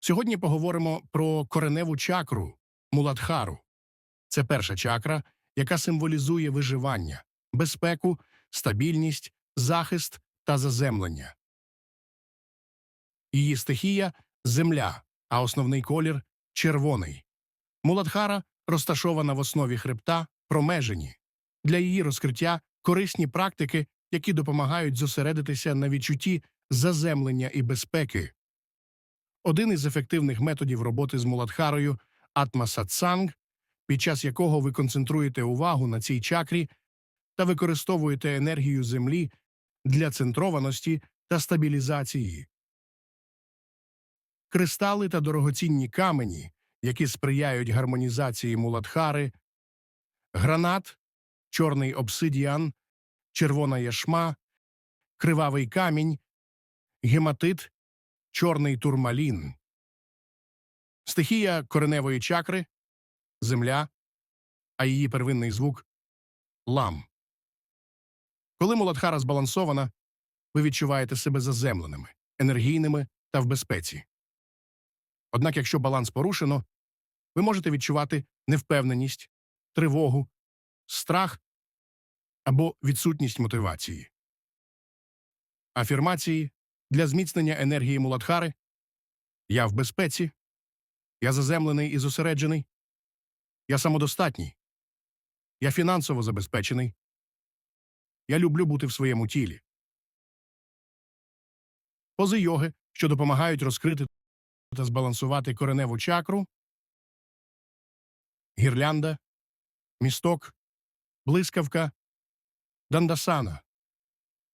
Сьогодні поговоримо про кореневу чакру Муладхару. Це перша чакра, яка символізує виживання, безпеку, стабільність, захист та заземлення. Її стихія земля, а основний колір червоний. Муладхара розташована в основі хребта промежені. Для її розкриття корисні практики, які допомагають зосередитися на відчутті заземлення і безпеки. Один із ефективних методів роботи з Муладхарою – атмасатсанг, під час якого ви концентруєте увагу на цій чакрі та використовуєте енергію землі для центрованості та стабілізації. Кристали та дорогоцінні камені, які сприяють гармонізації муладхари, гранат, чорний обсидіан, червона яшма, кривавий камінь, гематит, чорний турмалін. Стихія кореневої чакри – земля, а її первинний звук – лам. Коли муладхара збалансована, ви відчуваєте себе заземленими, енергійними та в безпеці. Однак, якщо баланс порушено, ви можете відчувати невпевненість, тривогу, страх або відсутність мотивації. Афірмації для зміцнення енергії Муладхари. Я в безпеці, я заземлений і зосереджений, я самодостатній, я фінансово забезпечений, я люблю бути в своєму тілі. Пози йоги, що допомагають розкрити та збалансувати кореневу чакру, гірлянда, місток, блискавка, дандасана,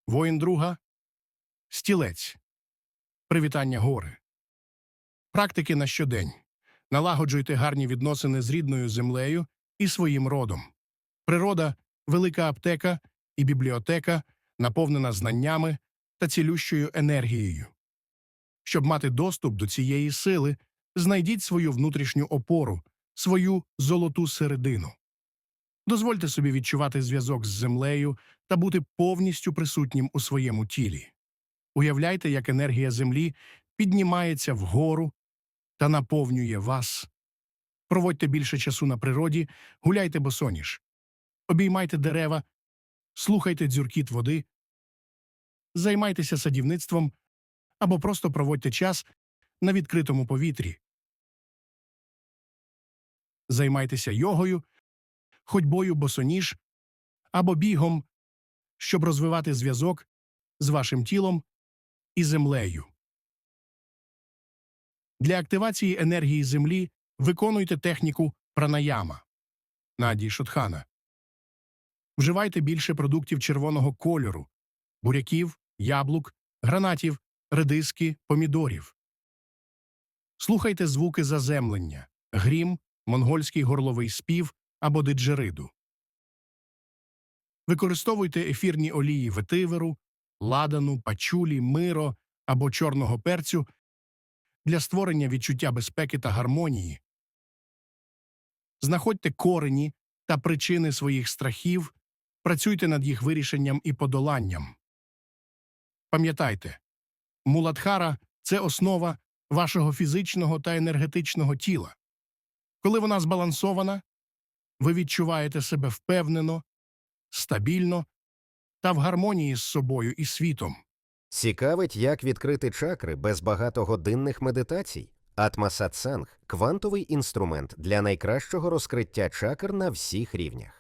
воїн друга, стілець, привітання гори. Практики на щодень. Налагоджуйте гарні відносини з рідною землею і своїм родом. Природа велика аптека і бібліотека, наповнена знаннями та цілющою енергією. Щоб мати доступ до цієї сили, знайдіть свою внутрішню опору, свою золоту середину. Дозвольте собі відчувати зв'язок з землею та бути повністю присутнім у своєму тілі. Уявляйте, як енергія землі піднімається вгору та наповнює вас. Проводьте більше часу на природі, гуляйте босоніж, обіймайте дерева, слухайте дзюркіт води, займайтеся садівництвом або просто проводьте час на відкритому повітрі. Займайтеся йогою, ходьбою босоніж або бігом, щоб розвивати зв'язок з вашим тілом і землею. Для активації енергії землі виконуйте техніку пранаяма Наді Шутхана. Вживайте більше продуктів червоного кольору буряків, яблук, гранатів, редиски, помідорів. Слухайте звуки заземлення грім, монгольський горловий спів або диджериду. Використовуйте ефірні олії ветиверу, ладану, пачулі, миро або чорного перцю для створення відчуття безпеки та гармонії. Знаходьте корені та причини своїх страхів, працюйте над їх вирішенням і подоланням. Пам'ятайте, муладхара це основа вашого фізичного та енергетичного тіла. Коли вона збалансована, ви відчуваєте себе впевнено, стабільно та в гармонії з собою і світом. Цікавить, як відкрити чакри без багатогодинних медитацій. Атмасатсанг – квантовий інструмент для найкращого розкриття чакр на всіх рівнях.